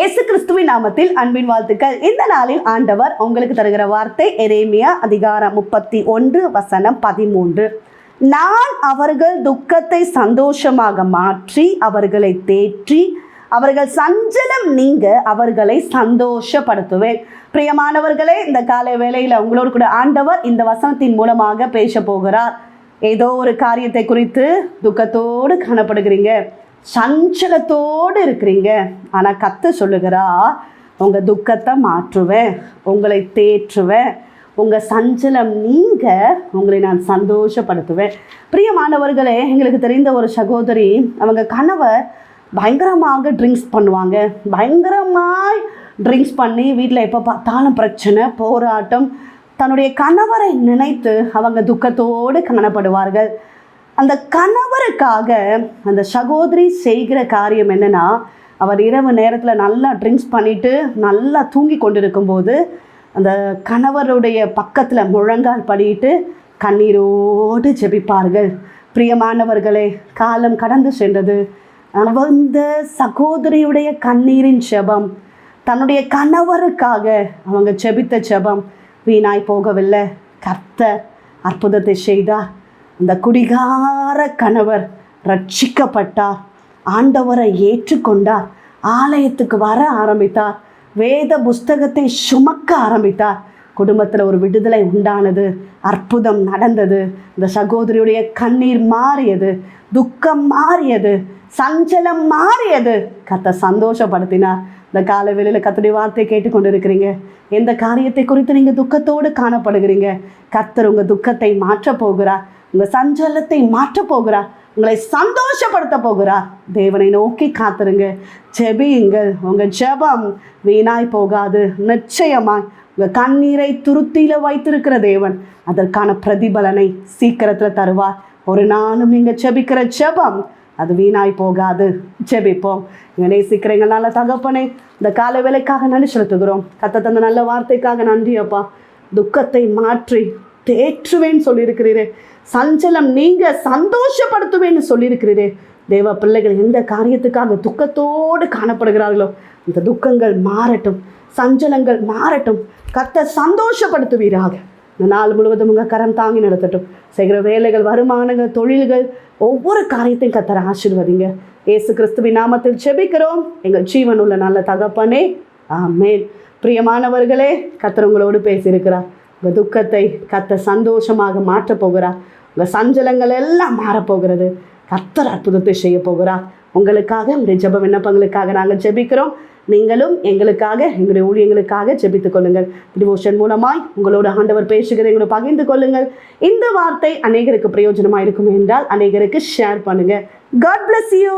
இயேசு கிறிஸ்துவின் நாமத்தில் அன்பின் வாழ்த்துக்கள். இந்த நாளில் ஆண்டவர் உங்களுக்கு தருகிற வார்த்தை எரேமியா அதிகாரம் முப்பத்தி ஒன்று வசனம் பதிமூன்று. நான் அவர்கள் துக்கத்தை சந்தோஷமாக மாற்றி அவர்களை தேற்றி அவர்கள் சஞ்சலம் நீங்க அவர்களை சந்தோஷப்படுத்துவேன். பிரியமானவர்களே இந்த காலை வேளையில் உங்களோடு கூட ஆண்டவர் இந்த வசனத்தின் மூலமாக பேச போகிறார். ஏதோ ஒரு காரியத்தை குறித்து துக்கத்தோடு காணப்படுகிறீங்க. சஞ்சலத்தோடு இருக்கிறீங்க. ஆனால் கத்த சொல்லுகிறா உங்கள் துக்கத்தை மாற்றுவேன் உங்களை தேற்றுவேன் உங்கள் சஞ்சலம் நீங்க உங்களை நான் சந்தோஷப்படுத்துவேன். பிரியமானவர்களே எங்களுக்கு தெரிந்த ஒரு சகோதரி அவங்க கணவர் பயங்கரமாக ட்ரிங்க்ஸ் பண்ணுவாங்க. பயங்கரமாய் ட்ரிங்க்ஸ் பண்ணி வீட்டில் எப்போ பார்த்தாலும் பிரச்சனை போராட்டம். தன்னுடைய கணவரை நினைத்து அவங்க துக்கத்தோடு காணப்படுவார்கள் அந்த கணவருக்காக அந்த சகோதரி செய்கிற காரியம் என்னன்னா அவர் இரவு நேரத்தில் நல்லா ட்ரிங்க்ஸ் பண்ணிவிட்டு நல்லா தூங்கி கொண்டிருக்கும்போது அந்த கணவருடைய பக்கத்தில் முழங்கால் படிட்டு கண்ணீரோடு ஜெபிப்பார்கள். பிரியமானவர்களே காலம் கடந்து சென்றது. அந்த சகோதரியுடைய கண்ணீரின் செபம் தன்னுடைய கணவருக்காக அவங்க செபித்த செபம் வீணாய் போகவில்லை. கர்த்தர் அற்புதத்தை செய்தார். அந்த குடிகார கணவர் ரட்சிக்கப்பட்டார். ஆண்டவரை ஏற்றுக்கொண்டார். ஆலயத்துக்கு வர ஆரம்பித்தார். வேத புஸ்தகத்தை சுமக்க ஆரம்பித்தார். குடும்பத்தில் ஒரு விடுதலை உண்டானது அற்புதம் நடந்தது. இந்த சகோதரியுடைய கண்ணீர் மாறியது துக்கம் மாறியது சஞ்சலம் மாறியது. கத்த சந்தோஷப்படுத்தினார். இந்த கால வேளையில் கத்துடைய வார்த்தை கேட்டுக்கொண்டு இருக்கிறீங்க எந்த காரியத்தை குறித்து நீங்கள் துக்கத்தோடு காணப்படுகிறீங்க? கத்தர் உங்கள் துக்கத்தை மாற்றப் போகிறார் உங்கள் சஞ்சலத்தை மாற்றப் போகிறார் உங்களை சந்தோஷப்படுத்த போகிறார் தேவனை நோக்கி காத்துருங்க. ஜெபியுங்கள். உங்கள் ஜெபம் வீணாய் போகாது. நிச்சயமாய். உங்கள் கண்ணீரை துருத்தியில் வைத்திருக்கிற தேவன் அதற்கான பிரதிபலனை சீக்கிரத்தில் தருவார். ஒரு நாளும் நீங்கள் ஜெபிக்கிற ஜெபம் அது வீணாய் போகாது. ஜெபிப்போம். எங்கள் நேசிக்கிற எங்கள் நல்ல தகப்பனே இந்த கால வேலைக்காக நன்றி செலுத்துகிறோம். கத்த தந்த நல்ல வார்த்தைக்காக நன்றி அப்பா. துக்கத்தை மாற்றி தேற்றுவேன்னு சொல்லியிருக்கிறீரே. சஞ்சலம் நீங்க சந்தோஷப்படுத்துவேன்னு சொல்லியிருக்கிறீரே. தேவ பிள்ளைகள் எந்த காரியத்துக்காக துக்கத்தோடு காணப்படுகிறார்களோ அந்த துக்கங்கள் மாறட்டும். சஞ்சலங்கள் மாறட்டும். கத்த சந்தோஷப்படுத்துவீராக. இந்த நாள் முழுவதும் உங்கள் கரம் தாங்கி நடத்தட்டும். செய்கிற வேலைகள் வருமானங்கள் தொழில்கள் ஒவ்வொரு காரியத்தையும் கத்தர ஆசிர்வதிங்க. ஏசு கிறிஸ்துவின் நாமத்தில் செபிக்கிறோம் எங்கள் ஜீவன் உள்ள நல்ல தகப்பனே ஆமேன். பிரியமானவர்களே கத்தர் உங்களோடு பேசியிருக்கிறார். உங்கள் துக்கத்தை கத்த சந்தோஷமாக மாற்றப் போகிறார். உங்கள் சஞ்சலங்கள் எல்லாம் மாறப்போகிறது கத்தர் அற்புதத்தை செய்ய போகிறார். உங்களுக்காக உங்களுடைய ஜப விண்ணப்பங்களுக்காக நாங்கள் ஜெபிக்கிறோம். நீங்களும் எங்களுக்காக எங்களுடைய ஊழியங்களுக்காக ஜெபித்துக் கொள்ளுங்கள். டிவோஷன் மூலமாய் உங்களோட ஆண்டவர் பேசுகிறத எங்களை பகிர்ந்து கொள்ளுங்கள். இந்த வார்த்தை அநேகருக்கு பிரயோஜனமாக இருக்கும் என்றால் அநேகருக்கு ஷேர் பண்ணுங்க. God bless you